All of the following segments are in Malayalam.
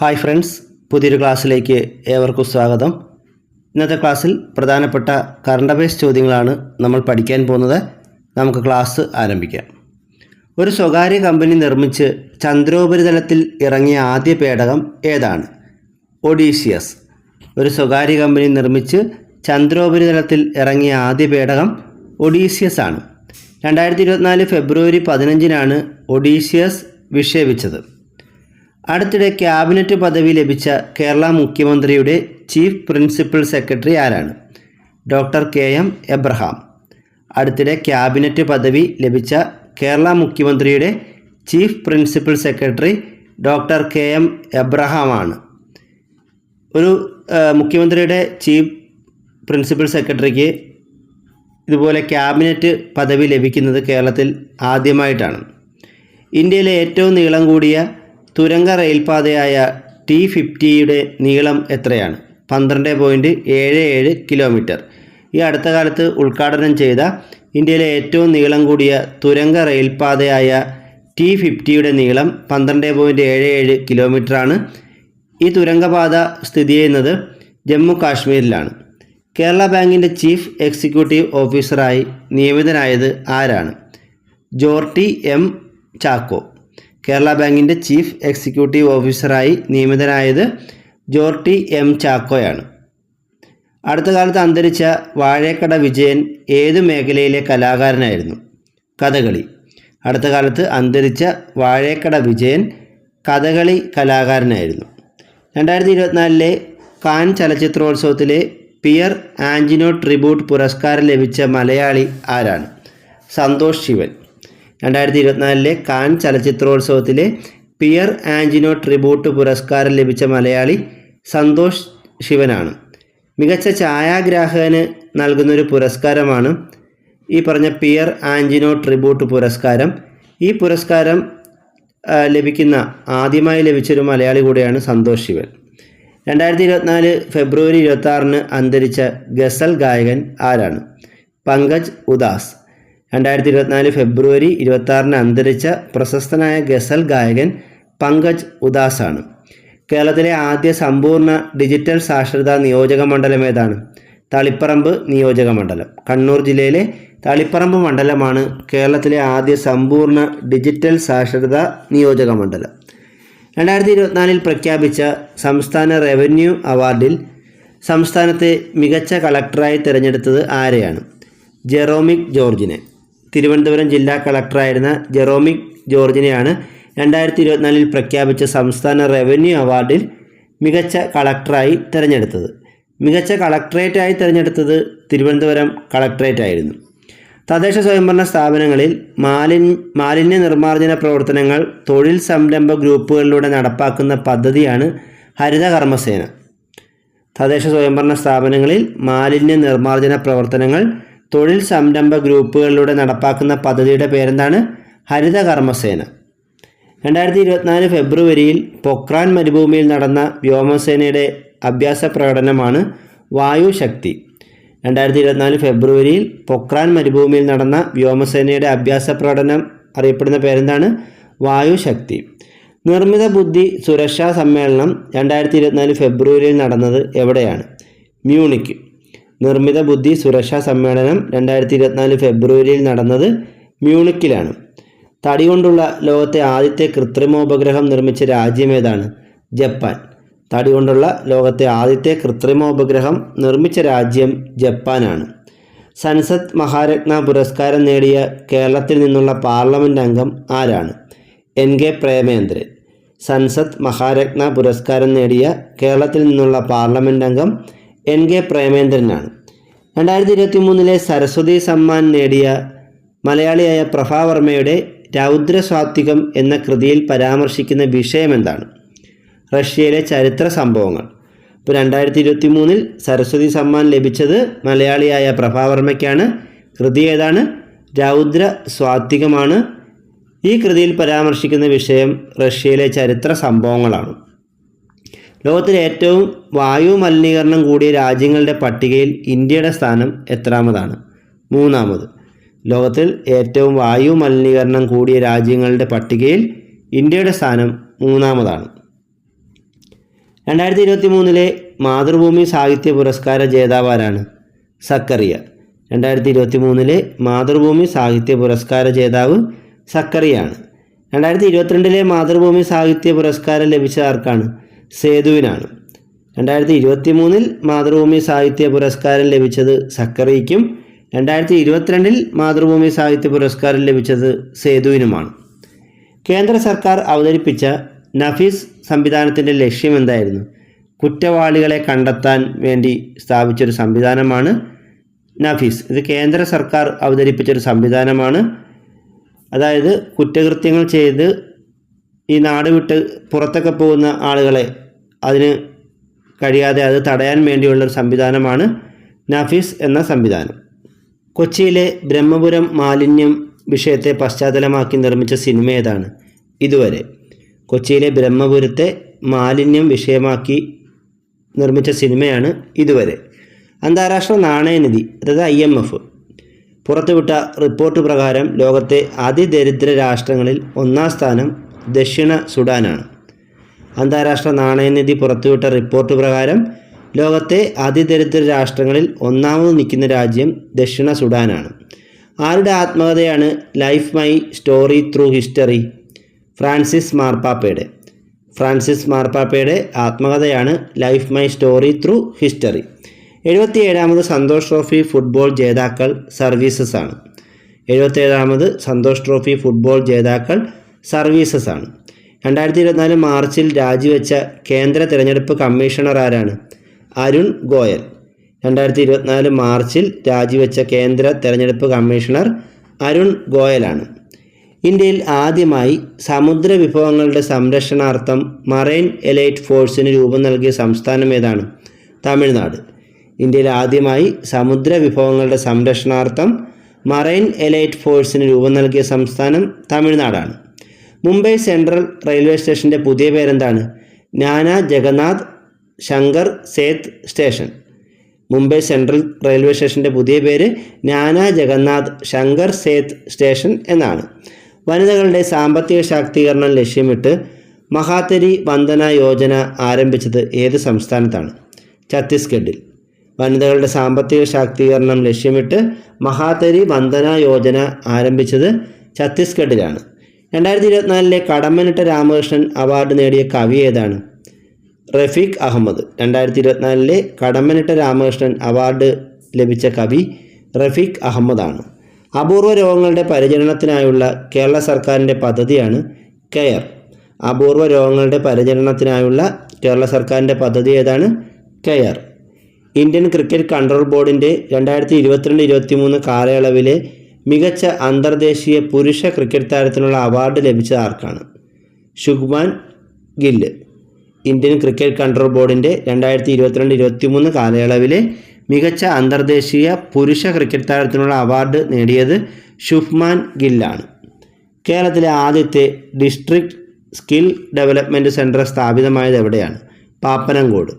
ഹായ് ഫ്രണ്ട്സ് പുതിയൊരു ക്ലാസ്സിലേക്ക് ഏവർക്കും സ്വാഗതം. ഇന്നത്തെ ക്ലാസ്സിൽ പ്രധാനപ്പെട്ട കറണ്ട് അഫയേഴ്സ് ചോദ്യങ്ങളാണ് നമ്മൾ പഠിക്കാൻ പോകുന്നത്. നമുക്ക് ക്ലാസ് ആരംഭിക്കാം. ഒരു സ്വകാര്യ കമ്പനി നിർമ്മിച്ച് ചന്ദ്രോപരിതലത്തിൽ ഇറങ്ങിയ ആദ്യ പേടകം ഏതാണ്? ഒഡീഷ്യസ് ഒരു സ്വകാര്യ കമ്പനി നിർമ്മിച്ച് ചന്ദ്രോപരിതലത്തിൽ ഇറങ്ങിയ ആദ്യ പേടകം ഒഡീഷ്യസ് ആണ്. രണ്ടായിരത്തി ഇരുപത്തിനാല് ഫെബ്രുവരി പതിനഞ്ചിനാണ് ഒഡീഷ്യസ് വിക്ഷേപിച്ചത്. അടുത്തിടെ ക്യാബിനറ്റ് പദവി ലഭിച്ച കേരള മുഖ്യമന്ത്രിയുടെ ചീഫ് പ്രിൻസിപ്പൽ സെക്രട്ടറി ആരാണ്? Doctor K M Abraham. അടുത്തിടെ ക്യാബിനറ്റ് പദവി ലഭിച്ച കേരള മുഖ്യമന്ത്രിയുടെ chief principal secretary doctor K M എബ്രഹാമാണ്. ഒരു മുഖ്യമന്ത്രിയുടെ ചീഫ് പ്രിൻസിപ്പൽ സെക്രട്ടറിക്ക് ഇതുപോലെ ക്യാബിനറ്റ് പദവി ലഭിക്കുന്നത് കേരളത്തിൽ ആദ്യമായിട്ടാണ്. ഇന്ത്യയിലെ ഏറ്റവും നീളം കൂടിയ തുരങ്ക റെയിൽപാതയായ ടി ഫിഫ്റ്റിയുടെ നീളം എത്രയാണ്? പന്ത്രണ്ട് പോയിന്റ് ഏഴ് ഏഴ് കിലോമീറ്റർ. ഈ അടുത്ത കാലത്ത് ഉദ്ഘാടനം ചെയ്ത ഇന്ത്യയിലെ ഏറ്റവും നീളം കൂടിയ തുരങ്ക റെയിൽപാതയായ ടി ഫിഫ്റ്റിയുടെ നീളം പന്ത്രണ്ട് പോയിന്റ് ഏഴ് ഏഴ് കിലോമീറ്ററാണ്. ഈ തുരങ്കപാത സ്ഥിതി ചെയ്യുന്നത് ജമ്മു കാശ്മീരിലാണ് കേരള ബാങ്കിന്റെ ചീഫ് എക്സിക്യൂട്ടീവ് ഓഫീസറായി നിയമിതനായത് ആരാണ്? ജോർട്ടി എം ചാക്കോ. കേരള ബാങ്കിന്റെ ചീഫ് എക്സിക്യൂട്ടീവ് ഓഫീസറായി നിയമിതനായത് ജോർട്ടി എം ചാക്കോയാണ്. അടുത്ത കാലത്ത് അന്തരിച്ച വാഴേക്കട വിജയൻ ഏതു മേഖലയിലെ കലാകാരനായിരുന്നു? കഥകളി. അടുത്ത കാലത്ത് അന്തരിച്ച വാഴേക്കട വിജയൻ കഥകളി കലാകാരനായിരുന്നു. രണ്ടായിരത്തി ഇരുപത്തിനാലിലെ കാൻ ചലച്ചിത്രോത്സവത്തിലെ പിയർ ആഞ്ചിനോ ട്രിബ്യൂട്ട് പുരസ്കാരം ലഭിച്ച മലയാളി ആരാണ്? സന്തോഷ് ശിവൻ. രണ്ടായിരത്തി ഇരുപത്തിനാലിലെ കാൻ ചലച്ചിത്രോത്സവത്തിലെ പിയർ ആൻജിനോ ട്രിബ്യൂട്ട് പുരസ്കാരം ലഭിച്ച മലയാളി സന്തോഷ് ശിവനാണ്. മികച്ച ഛായാഗ്രാഹകന് നൽകുന്നൊരു പുരസ്കാരമാണ് ഈ പറഞ്ഞ പിയർ ആൻജിനോ ട്രിബ്യൂട്ട് പുരസ്കാരം. ഈ പുരസ്കാരം ലഭിക്കുന്ന ആദ്യമായി ലഭിച്ചൊരു മലയാളി കൂടെയാണ് സന്തോഷ് ശിവൻ. രണ്ടായിരത്തി ഇരുപത്തിനാല് ഫെബ്രുവരി ഇരുപത്തി അന്തരിച്ച ഗസൽ ഗായകൻ ആരാണ്? പങ്കജ് ഉദാസ്. രണ്ടായിരത്തി ഇരുപത്തിനാല് ഫെബ്രുവരി ഇരുപത്തി ആറിന് അന്തരിച്ച പ്രശസ്തനായ ഗസൽ ഗായകൻ പങ്കജ് ഉദാസാണ്. കേരളത്തിലെ ആദ്യ സമ്പൂർണ ഡിജിറ്റൽ സാക്ഷരതാ നിയോജക മണ്ഡലം ഏതാണ്? തളിപ്പറമ്പ് നിയോജക മണ്ഡലം. കണ്ണൂർ ജില്ലയിലെ തളിപ്പറമ്പ് മണ്ഡലമാണ് കേരളത്തിലെ ആദ്യ സമ്പൂർണ ഡിജിറ്റൽ സാക്ഷരതാ നിയോജക മണ്ഡലം. രണ്ടായിരത്തി ഇരുപത്തിനാലിൽ പ്രഖ്യാപിച്ച സംസ്ഥാന റവന്യൂ അവാർഡിൽ സംസ്ഥാനത്തെ മികച്ച കളക്ടറായി തിരഞ്ഞെടുത്തത് ആരെയാണ്? ജെറോമിക് ജോർജിനെ. തിരുവനന്തപുരം ജില്ലാ കളക്ടറായിരുന്ന ജെറോമിക് ജോർജിനെയാണ് രണ്ടായിരത്തി ഇരുപത്തിനാലിൽ പ്രഖ്യാപിച്ച സംസ്ഥാന റവന്യൂ അവാർഡിൽ മികച്ച കളക്ടറായി തിരഞ്ഞെടുത്തത്. മികച്ച കളക്ടറേറ്റായി തിരഞ്ഞെടുത്തത് തിരുവനന്തപുരം കളക്ടറേറ്റായിരുന്നു. തദ്ദേശ സ്വയംഭരണ സ്ഥാപനങ്ങളിൽ മാലിന് മാലിന്യ നിർമ്മാർജന പ്രവർത്തനങ്ങൾ തൊഴിൽ സംരംഭ ഗ്രൂപ്പുകളിലൂടെ നടപ്പാക്കുന്ന പദ്ധതിയാണ് ഹരിത കർമ്മസേന. തദ്ദേശ സ്വയംഭരണ സ്ഥാപനങ്ങളിൽ മാലിന്യ നിർമ്മാർജന പ്രവർത്തനങ്ങൾ തൊഴിൽ സംരംഭ ഗ്രൂപ്പുകളിലൂടെ നടപ്പാക്കുന്ന പദ്ധതിയുടെ പേരെന്താണ്? ഹരിത കർമ്മസേന. രണ്ടായിരത്തി ഇരുപത്തിനാല് ഫെബ്രുവരിയിൽ പൊക്രാൻ മരുഭൂമിയിൽ നടന്ന വ്യോമസേനയുടെ അഭ്യാസ പ്രകടനമാണ് വായു ശക്തി. രണ്ടായിരത്തി ഇരുപത്തിനാല് ഫെബ്രുവരിയിൽ പൊക്രാൻ മരുഭൂമിയിൽ നടന്ന വ്യോമസേനയുടെ അഭ്യാസ പ്രകടനം അറിയപ്പെടുന്ന പേരെന്താണ്? വായു ശക്തി. നിർമ്മിത ബുദ്ധി സുരക്ഷാ സമ്മേളനം രണ്ടായിരത്തി ഇരുപത്തിനാല് ഫെബ്രുവരിയിൽ നടന്നത് എവിടെയാണ്? മ്യൂണിക്ക്. നിർമ്മിത ബുദ്ധി സുരക്ഷാ സമ്മേളനം രണ്ടായിരത്തി ഇരുപത്തിനാല് ഫെബ്രുവരിയിൽ നടന്നത് മ്യൂണിക്കിലാണ്. തടി കൊണ്ടുള്ള ലോകത്തെ ആദ്യത്തെ കൃത്രിമോപഗ്രഹം നിർമ്മിച്ച രാജ്യം ഏതാണ്? ജപ്പാൻ. തടി കൊണ്ടുള്ള ലോകത്തെ ആദ്യത്തെ കൃത്രിമോപഗ്രഹം നിർമ്മിച്ച രാജ്യം ജപ്പാനാണ്. സൻസദ് മഹാരത്ന പുരസ്കാരം നേടിയ കേരളത്തിൽ നിന്നുള്ള പാർലമെന്റ് അംഗം ആരാണ്? എൻ. കെ. പ്രേമേന്ദ്രൻ. സൻസദ് മഹാരത്ന പുരസ്കാരം നേടിയ കേരളത്തിൽ നിന്നുള്ള പാർലമെന്റ് അംഗം എൻ കെ പ്രേമേന്ദ്രനാണ്. രണ്ടായിരത്തി ഇരുപത്തി മൂന്നിലെ സരസ്വതി സമ്മാൻ നേടിയ മലയാളിയായ പ്രഭാവർമ്മയുടെ രൗദ്രസ്വാത്വികം എന്ന കൃതിയിൽ പരാമർശിക്കുന്ന വിഷയം എന്താണ് റഷ്യയിലെ ചരിത്ര സംഭവങ്ങൾ. ഇപ്പോൾ രണ്ടായിരത്തി ഇരുപത്തി മൂന്നിൽ സരസ്വതി സമ്മാൻ ലഭിച്ചത് മലയാളിയായ പ്രഭാവർമ്മയ്ക്കാണ് കൃതി ഏതാണ്? രൗദ്ര സ്വാത്വികമാണ് ഈ കൃതിയിൽ പരാമർശിക്കുന്ന വിഷയം റഷ്യയിലെ ചരിത്ര സംഭവങ്ങളാണ്. ലോകത്തിലെ ഏറ്റവും വായു മലിനീകരണം കൂടിയ രാജ്യങ്ങളുടെ പട്ടികയിൽ ഇന്ത്യയുടെ സ്ഥാനം എത്രാമതാണ്? മൂന്നാമത് ലോകത്തിൽ ഏറ്റവും വായു മലിനീകരണം കൂടിയ രാജ്യങ്ങളുടെ പട്ടികയിൽ ഇന്ത്യയുടെ സ്ഥാനം മൂന്നാമതാണ്. രണ്ടായിരത്തി ഇരുപത്തി മൂന്നിലെ മാതൃഭൂമി സാഹിത്യ പുരസ്കാര ജേതാവാരാണ് സക്കറിയ. രണ്ടായിരത്തി ഇരുപത്തി മൂന്നിലെ മാതൃഭൂമി സാഹിത്യ പുരസ്കാര ജേതാവ് സക്കറിയാണ്. രണ്ടായിരത്തി ഇരുപത്തിരണ്ടിലെ മാതൃഭൂമി സാഹിത്യ പുരസ്കാരം ലഭിച്ച ആർക്കാണ്? സേതുവിനാണ്. രണ്ടായിരത്തി ഇരുപത്തി മൂന്നിൽ മാതൃഭൂമി സാഹിത്യ പുരസ്കാരം ലഭിച്ചത് സക്കറിക്കും രണ്ടായിരത്തി ഇരുപത്തിരണ്ടിൽ മാതൃഭൂമി സാഹിത്യ പുരസ്കാരം ലഭിച്ചത് സേതുവിനുമാണ്. കേന്ദ്ര സർക്കാർ അവതരിപ്പിച്ച നഫീസ് സംവിധാനത്തിന്റെ ലക്ഷ്യം എന്തായിരുന്നു? കുറ്റവാളികളെ കണ്ടെത്താൻ വേണ്ടി സ്ഥാപിച്ചൊരു സംവിധാനമാണ് നഫീസ്. ഇത് കേന്ദ്ര സർക്കാർ അവതരിപ്പിച്ചൊരു സംവിധാനമാണ്. അതായത് കുറ്റകൃത്യങ്ങൾ ചെയ്ത് ഈ നാട് വിട്ട് പുറത്തൊക്കെ പോകുന്ന ആളുകളെ അതിന് കഴിയാതെ അത് തടയാൻ വേണ്ടിയുള്ള ഒരു സംവിധാനമാണ് നഫീസ് എന്ന സംവിധാനം. കൊച്ചിയിലെ ബ്രഹ്മപുരം മാലിന്യം വിഷയത്തെ പശ്ചാത്തലമാക്കി നിർമ്മിച്ച സിനിമ ഏതാണ്? ഇതുവരെ. കൊച്ചിയിലെ ബ്രഹ്മപുരത്തെ മാലിന്യം വിഷയമാക്കി നിർമ്മിച്ച സിനിമയാണ് ഇതുവരെ. അന്താരാഷ്ട്ര നാണയനിധി അതായത് ഐ എം എഫ് പുറത്തുവിട്ട റിപ്പോർട്ട് പ്രകാരം ലോകത്തെ അതിദരിദ്ര രാഷ്ട്രങ്ങളിൽ ഒന്നാം സ്ഥാനം ദക്ഷിണ സുഡാനാണ്. അന്താരാഷ്ട്ര നാണയനിധി പുറത്തുവിട്ട റിപ്പോർട്ട് പ്രകാരം ലോകത്തെ അതിദരിദ്ര രാഷ്ട്രങ്ങളിൽ ഒന്നാമത് നിൽക്കുന്ന രാജ്യം ദക്ഷിണ സുഡാനാണ്. ആരുടെ ആത്മകഥയാണ് life my story through history? Francis മാർപ്പാപ്പയുടെ. ഫ്രാൻസിസ് മാർപ്പാപ്പയുടെ ആത്മകഥയാണ് life my story through history. എഴുപത്തിയേഴാമത് Santosh trophy football ജേതാക്കൾ സർവീസസ് ആണ്. എഴുപത്തിയേഴാമത് സന്തോഷ് ട്രോഫി ഫുട്ബോൾ ജേതാക്കൾ സർവീസസ് ആണ്. രണ്ടായിരത്തി ഇരുപത്തിനാല് മാർച്ചിൽ രാജിവെച്ച കേന്ദ്ര തിരഞ്ഞെടുപ്പ് കമ്മീഷണർ ആരാണ്? അരുൺ ഗോയൽ. രണ്ടായിരത്തി ഇരുപത്തിനാല് മാർച്ചിൽ രാജിവെച്ച കേന്ദ്ര തിരഞ്ഞെടുപ്പ് കമ്മീഷണർ അരുൺ ഗോയലാണ്. ഇന്ത്യയിൽ ആദ്യമായി സമുദ്ര വിഭവങ്ങളുടെ സംരക്ഷണാർത്ഥം മറൈൻ എലൈറ്റ് ഫോഴ്സിന് രൂപം നൽകിയ സംസ്ഥാനം ഏതാണ്? തമിഴ്നാട്. ഇന്ത്യയിൽ ആദ്യമായി സമുദ്ര വിഭവങ്ങളുടെ സംരക്ഷണാർത്ഥം മറൈൻ എലൈറ്റ് ഫോഴ്സിന് രൂപം നൽകിയ സംസ്ഥാനം തമിഴ്നാടാണ്. മുംബൈ സെൻട്രൽ റെയിൽവേ സ്റ്റേഷന്റെ പുതിയ പേരെന്താണ്? Nana Jagannath Shankar Sheth station. Mumbai central railway സ്റ്റേഷന്റെ പുതിയ പേര് നാന ജഗന്നാഥ് ശങ്കർ സേത്ത് സ്റ്റേഷൻ എന്നാണ്. വനിതകളുടെ സാമ്പത്തിക ശാക്തീകരണം ലക്ഷ്യമിട്ട് മഹാത്തരി വന്ദന യോജന ആരംഭിച്ചത് ഏത് സംസ്ഥാനത്താണ്? ഛത്തീസ്ഗഡിൽ. വനിതകളുടെ സാമ്പത്തിക ശാക്തീകരണം ലക്ഷ്യമിട്ട് മഹാത്തരി വന്ദന യോജന ആരംഭിച്ചത് ഛത്തീസ്ഗഡിലാണ്. രണ്ടായിരത്തി ഇരുപത്തിനാലിലെ കടമ്മനിട്ട രാമകൃഷ്ണൻ അവാർഡ് നേടിയ കവി ഏതാണ്? റഫീഖ് അഹമ്മദ്. രണ്ടായിരത്തി ഇരുപത്തിനാലിലെ കടമ്മനിട്ട രാമകൃഷ്ണൻ അവാർഡ് ലഭിച്ച കവി റഫീഖ് അഹമ്മദാണ്. അപൂർവ രോഗങ്ങളുടെ പരിചരണത്തിനായുള്ള കേരള സർക്കാരിന്റെ പദ്ധതിയാണ് കെയർ. അപൂർവ രോഗങ്ങളുടെ പരിചരണത്തിനായുള്ള കേരള സർക്കാരിന്റെ പദ്ധതി ഏതാണ്? കെയർ. ഇന്ത്യൻ ക്രിക്കറ്റ് കൺട്രോൾ ബോർഡിന്റെ രണ്ടായിരത്തി ഇരുപത്തിരണ്ട് ഇരുപത്തി മൂന്ന് കാലയളവിലെ മികച്ച അന്തർദേശീയ പുരുഷ ക്രിക്കറ്റ് താരത്തിനുള്ള അവാർഡ് ലഭിച്ചത് ആർക്കാണ്? Shubman Gill Indian cricket control ബോർഡിന്റെ രണ്ടായിരത്തി ഇരുപത്തിരണ്ട് ഇരുപത്തി മൂന്ന് കാലയളവിലെ മികച്ച അന്തർദേശീയ പുരുഷ ക്രിക്കറ്റ് താരത്തിനുള്ള അവാർഡ് നേടിയത് ശുഭ്മാൻ ഗില്ലാണ് കേരളത്തിലെ ആദ്യത്തെ ഡിസ്ട്രിക്ട് സ്കിൽ ഡെവലപ്മെന്റ് സെന്റർ സ്ഥാപിതമായത് എവിടെയാണ്? പാപ്പനംകോട്.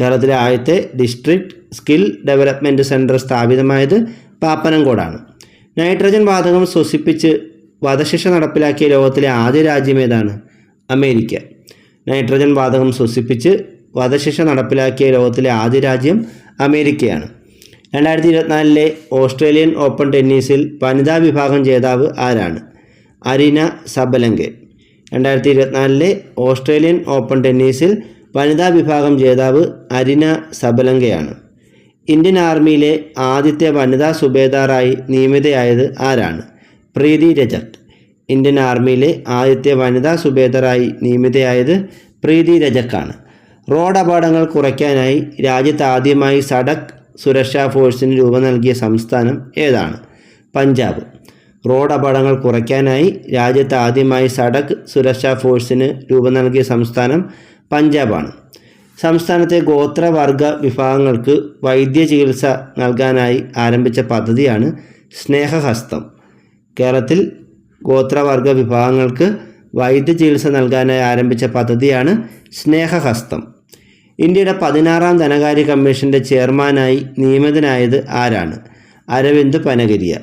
കേരളത്തിലെ ആദ്യത്തെ ഡിസ്ട്രിക്ട് സ്കിൽ ഡെവലപ്മെന്റ് സെന്റർ സ്ഥാപിതമായത് പാപ്പനംകോടാണ്. നൈട്രജൻ വാതകം ശ്വസിപ്പിച്ച് വധശിക്ഷ നടപ്പിലാക്കിയ ലോകത്തിലെ ആദ്യ രാജ്യം ഏതാണ്? അമേരിക്ക. നൈട്രജൻ വാതകം ശ്വസിപ്പിച്ച് വധശിക്ഷ നടപ്പിലാക്കിയ ലോകത്തിലെ ആദ്യ രാജ്യം അമേരിക്കയാണ്. രണ്ടായിരത്തി ഇരുപത്തിനാലിലെ ഓസ്ട്രേലിയൻ ഓപ്പൺ ടെന്നീസിൽ വനിതാ വിഭാഗം ജേതാവ് ആരാണ്? അരിന സബലങ്കെ രണ്ടായിരത്തി ഇരുപത്തിനാലിലെ ഓസ്ട്രേലിയൻ ഓപ്പൺ ടെന്നീസിൽ വനിതാ വിഭാഗം ജേതാവ് അരിന സബലങ്കയാണ്. ഇന്ത്യൻ ആർമിയിലെ ആദ്യത്തെ വനിതാ സുബേദാറായി നിയമിതയായത് ആരാണ്? പ്രീതി രജത്ത് ഇന്ത്യൻ ആർമിയിലെ ആദ്യത്തെ വനിതാ സുബേദറായി നിയമിതയായത് പ്രീതി രജക്കാണ്. റോഡ് അപകടങ്ങൾ കുറയ്ക്കാനായി രാജ്യത്ത് ആദ്യമായി സഡക് സുരക്ഷാ ഫോഴ്സിന് രൂപം നൽകിയ സംസ്ഥാനം ഏതാണ്? പഞ്ചാബ്. റോഡ് അപകടങ്ങൾ കുറയ്ക്കാനായി രാജ്യത്ത് ആദ്യമായി സഡക് സുരക്ഷാ ഫോഴ്സിന് രൂപം നൽകിയ സംസ്ഥാനം പഞ്ചാബാണ്. സംസ്ഥാനത്തെ ഗോത്രവർഗ വിഭാഗങ്ങൾക്ക് വൈദ്യ ചികിത്സ നൽകാനായി ആരംഭിച്ച പദ്ധതിയാണ് സ്നേഹഹസ്തം. കേരളത്തിൽ ഗോത്രവർഗ വിഭാഗങ്ങൾക്ക് വൈദ്യ ചികിത്സ നൽകാനായി ആരംഭിച്ച പദ്ധതിയാണ് സ്നേഹഹസ്തം. ഇന്ത്യയുടെ പതിനാറാം ധനകാര്യ കമ്മീഷന്റെ ചെയർമാനായി നിയമിതനായത് ആരാണ്? അരവിന്ദ് പനഗരിയ.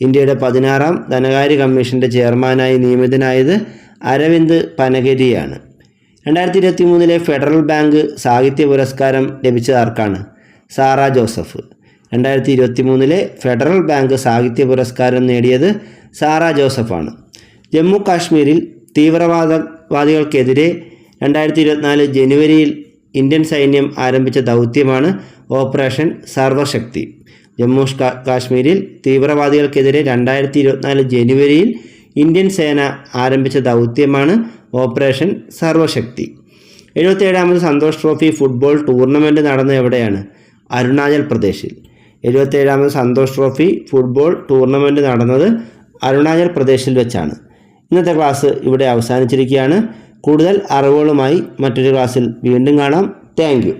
ഇന്ത്യയുടെ പതിനാറാം ധനകാര്യ കമ്മീഷന്റെ ചെയർമാനായി നിയമിതനായത് അരവിന്ദ് പനഗരിയാണ്. രണ്ടായിരത്തി ഇരുപത്തി മൂന്നിലെ ഫെഡറൽ ബാങ്ക് സാഹിത്യ പുരസ്കാരം ലഭിച്ചത് ആർക്കാണ്? സാറ ജോസഫ്. രണ്ടായിരത്തി ഇരുപത്തി മൂന്നിലെ ഫെഡറൽ ബാങ്ക് സാഹിത്യ പുരസ്കാരം നേടിയത് സാറ ജോസഫാണ്. ജമ്മു കാശ്മീരിൽ തീവ്രവാദവാദികൾക്കെതിരെ രണ്ടായിരത്തി ഇരുപത്തിനാല് ജനുവരിയിൽ ഇന്ത്യൻ സൈന്യം ആരംഭിച്ച ദൗത്യമാണ് ഓപ്പറേഷൻ സർവശക്തി ജമ്മു കാശ്മീരിൽ തീവ്രവാദികൾക്കെതിരെ രണ്ടായിരത്തി ഇരുപത്തിനാല് ജനുവരിയിൽ ഇന്ത്യൻ സേന ആരംഭിച്ച ദൗത്യമാണ് ഓപ്പറേഷൻ സർവശക്തി എഴുപത്തേഴാമത് സന്തോഷ് ട്രോഫി ഫുട്ബോൾ ടൂർണമെന്റ് നടന്ന എവിടെയാണ്? അരുണാചൽ പ്രദേശിൽ. എഴുപത്തേഴാമത് സന്തോഷ് ട്രോഫി ഫുട്ബോൾ ടൂർണമെന്റ് നടന്നത് അരുണാചൽ പ്രദേശിൽ വെച്ചാണ്. ഇന്നത്തെ ക്ലാസ് ഇവിടെ അവസാനിച്ചിരിക്കുകയാണ്. കൂടുതൽ അറിവുകളുമായി മറ്റൊരു ക്ലാസ്സിൽ വീണ്ടും കാണാം. താങ്ക്